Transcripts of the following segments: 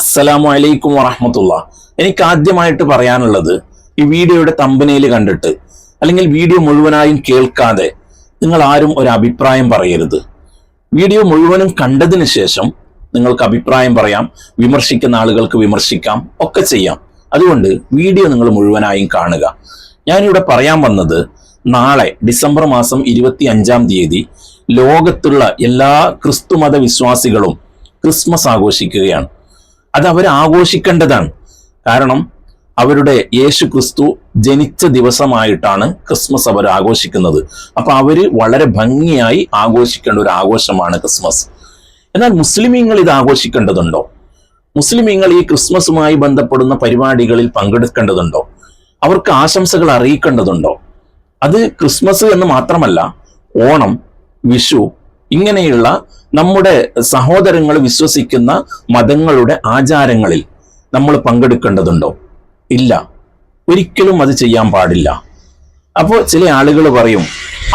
അസ്സലാമു അലൈക്കും വറഹമത്തുള്ള. എനിക്ക് ആദ്യമായിട്ട് പറയാനുള്ളത് ഈ വീഡിയോയുടെ തമ്പനയിൽ കണ്ടിട്ട് അല്ലെങ്കിൽ വീഡിയോ മുഴുവനായും കേൾക്കാതെ നിങ്ങൾ ആരും ഒരു അഭിപ്രായം പറയരുത്. വീഡിയോ മുഴുവനും കണ്ടതിന് ശേഷം നിങ്ങൾക്ക് അഭിപ്രായം പറയാം വിമർശിക്കുന്ന ആളുകൾക്ക് വിമർശിക്കാം ഒക്കെ ചെയ്യാം. അതുകൊണ്ട് വീഡിയോ നിങ്ങൾ മുഴുവനായും കാണുക. ഞാനിവിടെ പറയാൻ വന്നത് നാളെ ഡിസംബർ മാസം ഇരുപത്തി അഞ്ചാം തീയതി ലോകത്തുള്ള എല്ലാ ക്രിസ്തുമത വിശ്വാസികളും ക്രിസ്മസ് ആഘോഷിക്കുകയാണ്. അത് അവർ ആഘോഷിക്കേണ്ടതാണ്. കാരണം അവരുടെ യേശു ക്രിസ്തു ജനിച്ച ദിവസമായിട്ടാണ് ക്രിസ്മസ് അവർ ആഘോഷിക്കുന്നത്. അപ്പൊ അവർ വളരെ ഭംഗിയായി ആഘോഷിക്കേണ്ട ഒരു ആഘോഷമാണ് ക്രിസ്മസ്. എന്നാൽ മുസ്ലിമീങ്ങൾ ഇത് ആഘോഷിക്കേണ്ടതുണ്ടോ? മുസ്ലിമീങ്ങൾ ഈ ക്രിസ്മസുമായി ബന്ധപ്പെടുന്ന പരിപാടികളിൽ പങ്കെടുക്കേണ്ടതുണ്ടോ? അവർക്ക് ആശംസകൾ അറിയിക്കേണ്ടതുണ്ടോ? അത് ക്രിസ്മസ് എന്ന് മാത്രമല്ല ഓണം വിഷു ഇങ്ങനെയുള്ള നമ്മുടെ സഹോദരങ്ങൾ വിശ്വസിക്കുന്ന മതങ്ങളുടെ ആചാരങ്ങളിൽ നമ്മൾ പങ്കെടുക്കേണ്ടതുണ്ടോ? ഇല്ല. ഒരിക്കലും അത് ചെയ്യാൻ പാടില്ല. അപ്പോൾ ചില ആളുകൾ പറയും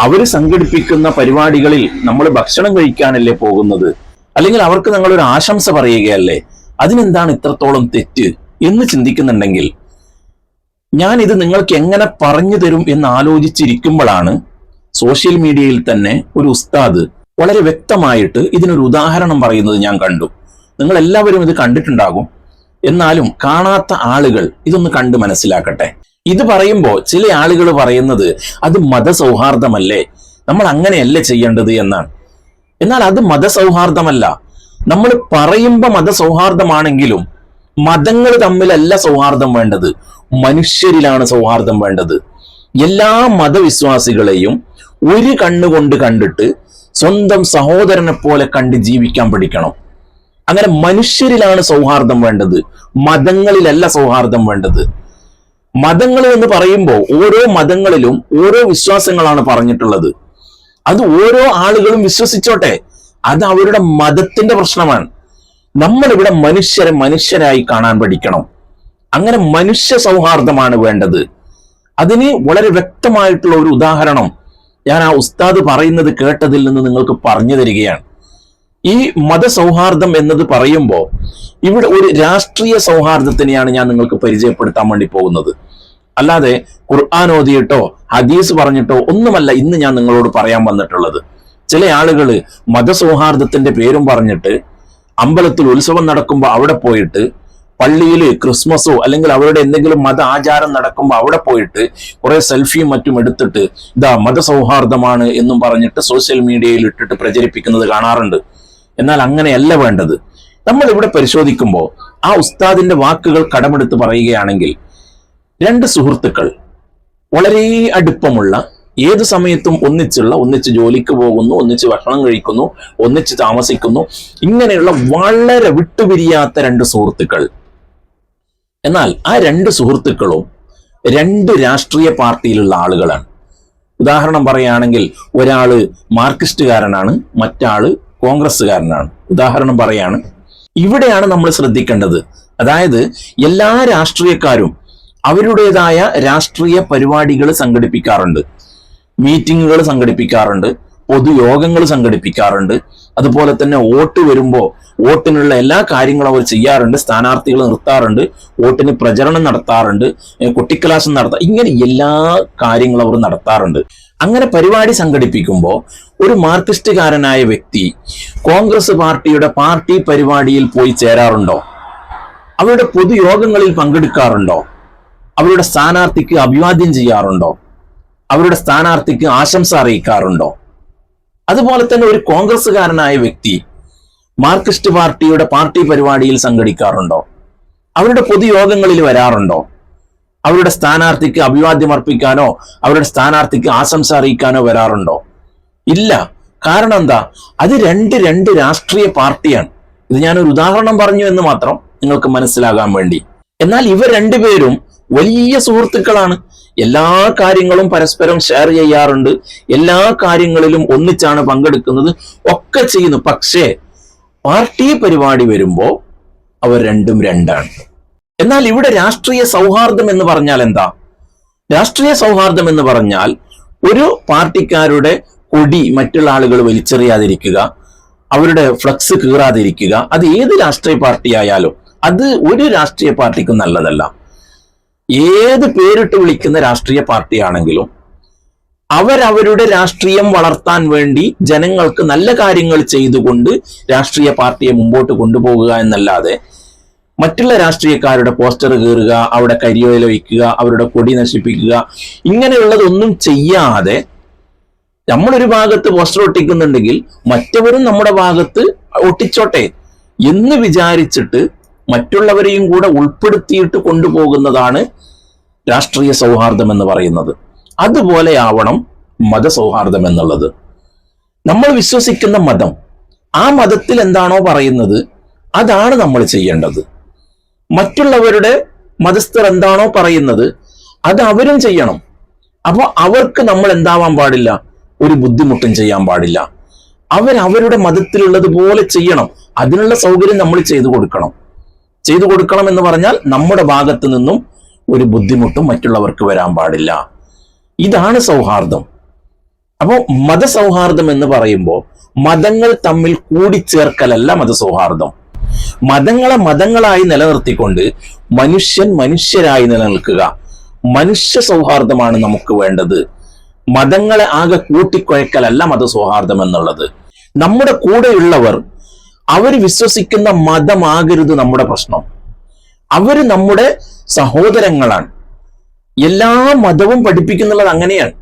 അവർ സംഘടിപ്പിക്കുന്ന പരിപാടികളിൽ നമ്മൾ ഭക്ഷണം കഴിക്കാനല്ലേ പോകുന്നത്? അല്ലെങ്കിൽ അവർക്ക് നിങ്ങളൊരു ആശംസ പറയുകയല്ലേ? അതിനെന്താണ് ഇത്രത്തോളം തെറ്റ്? എന്ന് ചിന്തിക്കുന്നുണ്ടെങ്കിൽ ഞാൻ ഇത് നിങ്ങൾക്ക് എങ്ങനെ പറഞ്ഞു തരും എന്ന് ആലോചിച്ചിരിക്കുമ്പോഴാണ് സോഷ്യൽ മീഡിയയിൽ തന്നെ ഒരു ഉസ്താദ് വളരെ വ്യക്തമായിട്ട് ഇതിനൊരു ഉദാഹരണം പറയുന്നത് ഞാൻ കണ്ടു. നിങ്ങൾ എല്ലാവരും ഇത് കണ്ടിട്ടുണ്ടാകും. എന്നാലും കാണാത്ത ആളുകൾ ഇതൊന്ന് കണ്ട് മനസ്സിലാക്കട്ടെ. ഇത് പറയുമ്പോൾ ചില ആളുകൾ പറയുന്നത് അത് മതസൗഹാർദ്ദമല്ലേ? നമ്മൾ അങ്ങനെയല്ലേ ചെയ്യേണ്ടത് എന്നാണ്. എന്നാൽ അത് മതസൗഹാർദ്ദമല്ല. നമ്മൾ പറയുമ്പോൾ മതസൗഹാർദ്ദമാണെങ്കിലും മതങ്ങൾ തമ്മിലല്ല സൗഹാർദ്ദം വേണ്ടത്. മനുഷ്യരിലാണ് സൗഹാർദ്ദം വേണ്ടത്. എല്ലാ മതവിശ്വാസികളെയും ഒരു കണ്ണുകൊണ്ട് കണ്ടിട്ട് സ്വന്തം സഹോദരനെ പോലെ കണ്ട് ജീവിക്കാൻ പഠിക്കണം. അങ്ങനെ മനുഷ്യരിലാണ് സൗഹാർദ്ദം വേണ്ടത്. മതങ്ങളിലല്ല സൗഹാർദ്ദം വേണ്ടത്. മതങ്ങൾ എന്ന് പറയുമ്പോൾ ഓരോ മതങ്ങളിലും ഓരോ വിശ്വാസങ്ങളാണ് പറഞ്ഞിട്ടുള്ളത്. അത് ഓരോ ആളുകളും വിശ്വസിച്ചോട്ടെ. അത് അവരുടെ മതത്തിന്റെ പ്രശ്നമാണ്. നമ്മളിവിടെ മനുഷ്യരെ മനുഷ്യരായി കാണാൻ പഠിക്കണം. അങ്ങനെ മനുഷ്യ സൗഹാർദ്ദമാണ് വേണ്ടത്. അതിന് വളരെ വ്യക്തമായിട്ടുള്ള ഒരു ഉദാഹരണം. ഞാൻ ആ ഉസ്താദ് പറയുന്നത് കേട്ടതിൽ നിന്ന് നിങ്ങൾക്ക് പറഞ്ഞു തരികയാണ്. ഈ മതസൗഹാർദ്ദം എന്നത് പറയുമ്പോൾ ഇവിടെ ഒരു രാഷ്ട്രീയ സൗഹാർദ്ദത്തിനെയാണ് ഞാൻ നിങ്ങൾക്ക് പരിചയപ്പെടുത്താൻ വേണ്ടി പോകുന്നത്. അല്ലാതെ ഖുർആൻ ഓതിയിട്ടോ ഹദീസ് പറഞ്ഞിട്ടോ ഒന്നുമല്ല ഇന്ന് ഞാൻ നിങ്ങളോട് പറയാൻ വന്നിട്ടുള്ളത്. ചില ആളുകൾ മതസൗഹാർദ്ദത്തിന്റെ പേരും പറഞ്ഞിട്ട് അമ്പലത്തിൽ ഉത്സവം നടക്കുമ്പോൾ അവിടെ പോയിട്ട് പള്ളിയിൽ ക്രിസ്മസോ അല്ലെങ്കിൽ അവരുടെ എന്തെങ്കിലും മത ആചാരം നടക്കുമ്പോൾ അവിടെ പോയിട്ട് കുറെ സെൽഫിയും മറ്റും എടുത്തിട്ട് ഇതാ മതസൗഹാർദ്ദമാണ് എന്നും പറഞ്ഞിട്ട് സോഷ്യൽ മീഡിയയിൽ ഇട്ടിട്ട് പ്രചരിപ്പിക്കുന്നത് കാണാറുണ്ട്. എന്നാൽ അങ്ങനെയല്ല വേണ്ടത്. നമ്മൾ ഇവിടെ പരിശോധിക്കുമ്പോൾ ആ ഉസ്താദിന്റെ വാക്കുകൾ കടമെടുത്ത് പറയുകയാണെങ്കിൽ രണ്ട് സുഹൃത്തുക്കൾ വളരെ അടുപ്പമുള്ള ഏത് സമയത്തും ഒന്നിച്ചുള്ള ഒന്നിച്ച് ജോലിക്ക് പോകുന്നു ഒന്നിച്ച് ഭക്ഷണം കഴിക്കുന്നു ഒന്നിച്ച് താമസിക്കുന്നു ഇങ്ങനെയുള്ള വളരെ വിട്ടുപിരിയാത്ത രണ്ട് സുഹൃത്തുക്കൾ എന്നാൽ ആ രണ്ട് സുഹൃത്തുക്കളും രണ്ട് രാഷ്ട്രീയ പാർട്ടിയിലുള്ള ആളുകളാണ്. ഉദാഹരണം പറയുകയാണെങ്കിൽ ഒരാൾ മാർക്സിസ്റ്റുകാരനാണ് മറ്റാൾ കോൺഗ്രസ്സുകാരനാണ്. ഉദാഹരണം പറയാണ് ഇവിടെയാണ് നമ്മൾ ശ്രദ്ധിക്കേണ്ടത്. അതായത് എല്ലാ രാഷ്ട്രീയക്കാരും അവരുടേതായ രാഷ്ട്രീയ പരിപാടികൾ സംഘടിപ്പിക്കാറുണ്ട്. മീറ്റിങ്ങുകൾ സംഘടിപ്പിക്കാറുണ്ട്. പൊതുയോഗങ്ങൾ സംഘടിപ്പിക്കാറുണ്ട്. അതുപോലെ തന്നെ വോട്ട് വരുമ്പോൾ വോട്ടിനുള്ള എല്ലാ കാര്യങ്ങളും അവർ ചെയ്യാറുണ്ട്. സ്ഥാനാർത്ഥികൾ നിർത്താറുണ്ട്. വോട്ടിന് പ്രചരണം നടത്താറുണ്ട്. കുട്ടിക്കലാശം നടത്താം ഇങ്ങനെ എല്ലാ കാര്യങ്ങളും അവർ നടത്താറുണ്ട്. അങ്ങനെ പരിപാടി സംഘടിപ്പിക്കുമ്പോൾ ഒരു മാർക്സിസ്റ്റുകാരനായ വ്യക്തി കോൺഗ്രസ് പാർട്ടിയുടെ പാർട്ടി പരിപാടിയിൽ പോയി ചേരാറുണ്ടോ? അവരുടെ പൊതുയോഗങ്ങളിൽ പങ്കെടുക്കാറുണ്ടോ? അവരുടെ സ്ഥാനാർത്ഥിക്ക് അഭിവാദ്യം ചെയ്യാറുണ്ടോ? അവരുടെ സ്ഥാനാർത്ഥിക്ക് ആശംസ അറിയിക്കാറുണ്ടോ? അതുപോലെ തന്നെ ഒരു കോൺഗ്രസ്സുകാരനായ വ്യക്തി മാർക്സിസ്റ്റ് പാർട്ടിയുടെ പാർട്ടി പരിപാടിയിൽ സംഘടിക്കാറുണ്ടോ? അവരുടെ പൊതുയോഗങ്ങളിൽ വരാറുണ്ടോ? അവരുടെ സ്ഥാനാർത്ഥിക്ക് അഭിവാദ്യം അർപ്പിക്കാനോ അവരുടെ സ്ഥാനാർത്ഥിക്ക് ആശംസ അറിയിക്കാനോ വരാറുണ്ടോ? ഇല്ല. കാരണം എന്താ? അത് രണ്ട് രണ്ട് രാഷ്ട്രീയ പാർട്ടിയാണ്. ഇത് ഞാനൊരു ഉദാഹരണം പറഞ്ഞു എന്ന് മാത്രം നിങ്ങൾക്ക് മനസ്സിലാകാൻ വേണ്ടി. എന്നാൽ ഇവർ രണ്ടുപേരും വലിയ സുഹൃത്തുക്കളാണ്. എല്ലാ കാര്യങ്ങളും പരസ്പരം ഷെയർ ചെയ്യാറുണ്ട്. എല്ലാ കാര്യങ്ങളിലും ഒന്നിച്ചാണ് പങ്കെടുക്കുന്നത്. ഒക്കെ ചെയ്യുന്നു. പക്ഷേ പാർട്ടി പരിപാടി വരുമ്പോൾ അവർ രണ്ടും രണ്ടാണ്. എന്നാൽ ഇവിടെ രാഷ്ട്രീയ സൗഹാർദ്ദം എന്ന് പറഞ്ഞാൽ എന്താ? രാഷ്ട്രീയ സൗഹാർദ്ദം എന്ന് പറഞ്ഞാൽ ഒരു പാർട്ടിക്കാരുടെ കൊടി മറ്റുള്ള ആളുകൾ വലിച്ചെറിയാതിരിക്കുക അവരുടെ ഫ്ലക്സ് കീറാതിരിക്കുക. അത് ഏത് രാഷ്ട്രീയ പാർട്ടി ആയാലും അത് ഒരു രാഷ്ട്രീയ പാർട്ടിക്കും നല്ലതല്ല. ഏത് പേരിട്ട് വിളിക്കുന്ന രാഷ്ട്രീയ പാർട്ടിയാണെങ്കിലും അവരവരുടെ രാഷ്ട്രീയം വളർത്താൻ വേണ്ടി ജനങ്ങൾക്ക് നല്ല കാര്യങ്ങൾ ചെയ്തുകൊണ്ട് രാഷ്ട്രീയ പാർട്ടിയെ മുമ്പോട്ട് കൊണ്ടുപോകുക എന്നല്ലാതെ മറ്റുള്ള രാഷ്ട്രീയക്കാരുടെ പോസ്റ്റർ കീറുക അവിടെ കരിയോയിൽ വയ്ക്കുക അവരുടെ കൊടി നശിപ്പിക്കുക ഇങ്ങനെയുള്ളതൊന്നും ചെയ്യാതെ നമ്മളൊരു ഭാഗത്ത് പോസ്റ്റർ ഒട്ടിക്കുന്നുണ്ടെങ്കിൽ മറ്റവരും നമ്മുടെ ഭാഗത്ത് ഒട്ടിച്ചോട്ടെ എന്ന് വിചാരിച്ചിട്ട് മറ്റുള്ളവരെയും കൂടെ ഉൾപ്പെടുത്തിയിട്ട് കൊണ്ടുപോകുന്നതാണ് രാഷ്ട്രീയ സൗഹാർദ്ദം എന്ന് പറയുന്നത്. അതുപോലെ അതുപോലെയാവണം മതസൗഹാർദ്ദം എന്നുള്ളത്. നമ്മൾ വിശ്വസിക്കുന്ന മതം ആ മതത്തിൽ എന്താണോ പറയുന്നത് അതാണ് നമ്മൾ ചെയ്യേണ്ടത്. മറ്റുള്ളവരുടെ മതസ്ഥർ എന്താണോ പറയുന്നത് അത് അവരും ചെയ്യണം. അപ്പോൾ അവർക്ക് നമ്മൾ എന്താവാൻ പാടില്ല? ഒരു ബുദ്ധിമുട്ടും ചെയ്യാൻ പാടില്ല. അവരവരുടെ മതത്തിലുള്ളത് പോലെ ചെയ്യണം. അതിനുള്ള സൗകര്യം നമ്മൾ ചെയ്തു കൊടുക്കണം. ചെയ്തു കൊടുക്കണം എന്ന് പറഞ്ഞാൽ നമ്മുടെ ഭാഗത്ത് നിന്നും ഒരു ബുദ്ധിമുട്ടും മറ്റുള്ളവർക്ക് വരാൻ പാടില്ല. ഇതാണ് സൗഹാർദ്ദം. അപ്പോൾ മതസൗഹാർദ്ദം എന്ന് പറയുമ്പോൾ മതങ്ങൾ തമ്മിൽ കൂടിച്ചേർക്കലല്ല മതസൗഹാർദ്ദം. മതങ്ങളെ മതങ്ങളായി നിലനിർത്തിക്കൊണ്ട് മനുഷ്യൻ മനുഷ്യരായി നിലനിൽക്കുക. മനുഷ്യ സൗഹാർദ്ദമാണ് നമുക്ക് വേണ്ടത്. മതങ്ങളെ ആകെ കൂട്ടിക്കുഴക്കലല്ല മതസൗഹാർദ്ദം എന്നുള്ളത്. നമ്മുടെ കൂടെയുള്ളവർ അവർ വിശ്വസിക്കുന്ന മതമാകരുത് നമ്മുടെ പ്രശ്നം. അവർ നമ്മുടെ സഹോദരങ്ങളാണ്. എല്ലാ മതവും പഠിപ്പിക്കുന്നുള്ളത് അങ്ങനെയാണ്.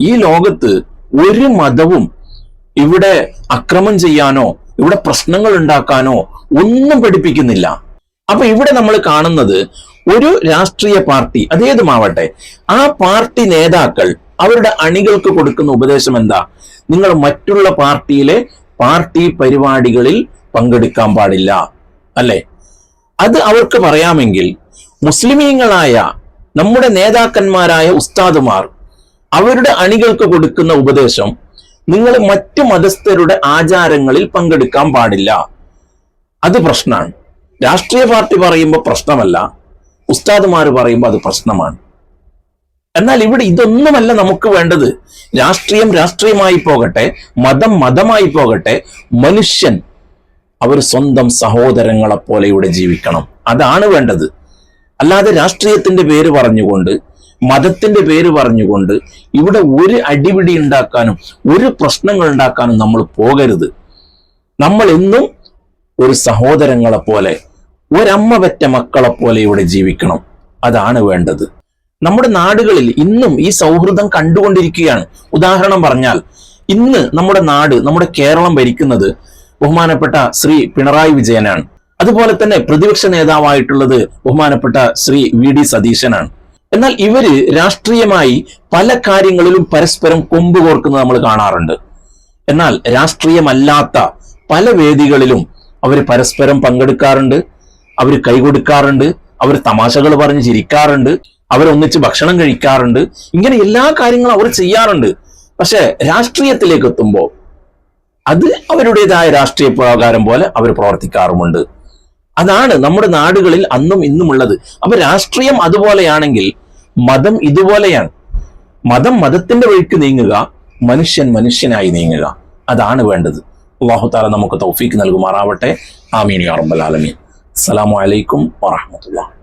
ഈ ലോകത്ത് ഒരു മതവും ഇവിടെ അക്രമം ചെയ്യാനോ ഇവിടെ പ്രശ്നങ്ങൾ ഉണ്ടാക്കാനോ ഒന്നും പഠിപ്പിക്കുന്നില്ല. അപ്പൊ ഇവിടെ നമ്മൾ കാണുന്നത് ഒരു രാഷ്ട്രീയ പാർട്ടി അതേതുമാവട്ടെ ആ പാർട്ടി നേതാക്കൾ അവരുടെ അണികൾക്ക് കൊടുക്കുന്ന ഉപദേശം എന്താ? നിങ്ങൾ മറ്റുള്ള പാർട്ടിയിലെ പാർട്ടി പരിപാടികളിൽ പങ്കെടുക്കാൻ പാടില്ല അല്ലെ? അത് അവർക്ക് പറയാമെങ്കിൽ മുസ്ലിമീങ്ങളായ നമ്മുടെ നേതാക്കന്മാരായ ഉസ്താദുമാർ അവരുടെ അണികൾക്ക് കൊടുക്കുന്ന ഉപദേശം നിങ്ങൾ മറ്റു മതസ്ഥരുടെ ആചാരങ്ങളിൽ പങ്കെടുക്കാൻ പാടില്ല. അത് പ്രശ്നമാണ്. രാഷ്ട്രീയ പാർട്ടി പറയുമ്പോൾ പ്രശ്നമല്ല. ഉസ്താദുമാർ പറയുമ്പോൾ അത് പ്രശ്നമാണ്. എന്നാൽ ഇവിടെ ഇതൊന്നുമല്ല നമുക്ക് വേണ്ടത്. രാഷ്ട്രീയം രാഷ്ട്രീയമായി പോകട്ടെ മതം മതമായി പോകട്ടെ മനുഷ്യൻ അവർ സ്വന്തം സഹോദരങ്ങളെ പോലെ ഇവിടെ ജീവിക്കണം. അതാണ് വേണ്ടത്. അല്ലാതെ രാഷ്ട്രീയത്തിന്റെ പേര് പറഞ്ഞുകൊണ്ട് മതത്തിന്റെ പേര് പറഞ്ഞുകൊണ്ട് ഇവിടെ ഒരു അടിപിടി ഉണ്ടാക്കാനും ഒരു പ്രശ്നങ്ങൾ ഉണ്ടാക്കാനും നമ്മൾ പോകരുത്. നമ്മൾ എന്നും ഒരു സഹോദരങ്ങളെ പോലെ ഒരമ്മ പെറ്റ മക്കളെ പോലെ ഇവിടെ ജീവിക്കണം. അതാണ് വേണ്ടത്. നമ്മുടെ നാടുകളിൽ ഇന്നും ഈ സൗഹൃദം കണ്ടുകൊണ്ടിരിക്കുകയാണ്. ഉദാഹരണം പറഞ്ഞാൽ ഇന്ന് നമ്മുടെ നാട് നമ്മുടെ കേരളം ഭരിക്കുന്നത് ബഹുമാനപ്പെട്ട ശ്രീ പിണറായി വിജയനാണ്. അതുപോലെ തന്നെ പ്രതിപക്ഷ നേതാവായിട്ടുള്ളത് ബഹുമാനപ്പെട്ട ശ്രീ വി ഡി സതീശനാണ്. എന്നാൽ ഇവർ രാഷ്ട്രീയമായി പല കാര്യങ്ങളിലും പരസ്പരം കൊമ്പ് കോർക്കുന്നത് നമ്മൾ കാണാറുണ്ട്. എന്നാൽ രാഷ്ട്രീയമല്ലാത്ത പല വേദികളിലും അവർ പരസ്പരം പങ്കെടുക്കാറുണ്ട്. അവർ കൈകൊടുക്കാറുണ്ട്. അവർ തമാശകൾ പറഞ്ഞ് ചിരിക്കാറുണ്ട്. അവരൊന്നിച്ച് ഭക്ഷണം കഴിക്കാറുണ്ട്. ഇങ്ങനെ എല്ലാ കാര്യങ്ങളും അവർ ചെയ്യാറുണ്ട്. പക്ഷെ രാഷ്ട്രീയത്തിലേക്ക് എത്തുമ്പോൾ അത് അവരുടേതായ രാഷ്ട്രീയ പ്രകാരം പോലെ അവർ പ്രവർത്തിക്കാറുമുണ്ട്. അതാണ് നമ്മുടെ നാടുകളിൽ അന്നും ഇന്നുമുള്ളത് അപ്പൊ രാഷ്ട്രീയം അതുപോലെയാണെങ്കിൽ മതം ഇതുപോലെയാണ്. മതം മതത്തിന്റെ വഴിക്ക് നീങ്ങുക മനുഷ്യൻ മനുഷ്യനായി നീങ്ങുക. അതാണ് വേണ്ടത്. അള്ളാഹു താല നമുക്ക് തൗഫീക്ക് നൽകുമാറാവട്ടെ. ആമീൻ യാ റബ്ബൽ ആലമീൻ. അസ്സലാമു അലൈക്കും വറഹ്മത്തുള്ളാഹി.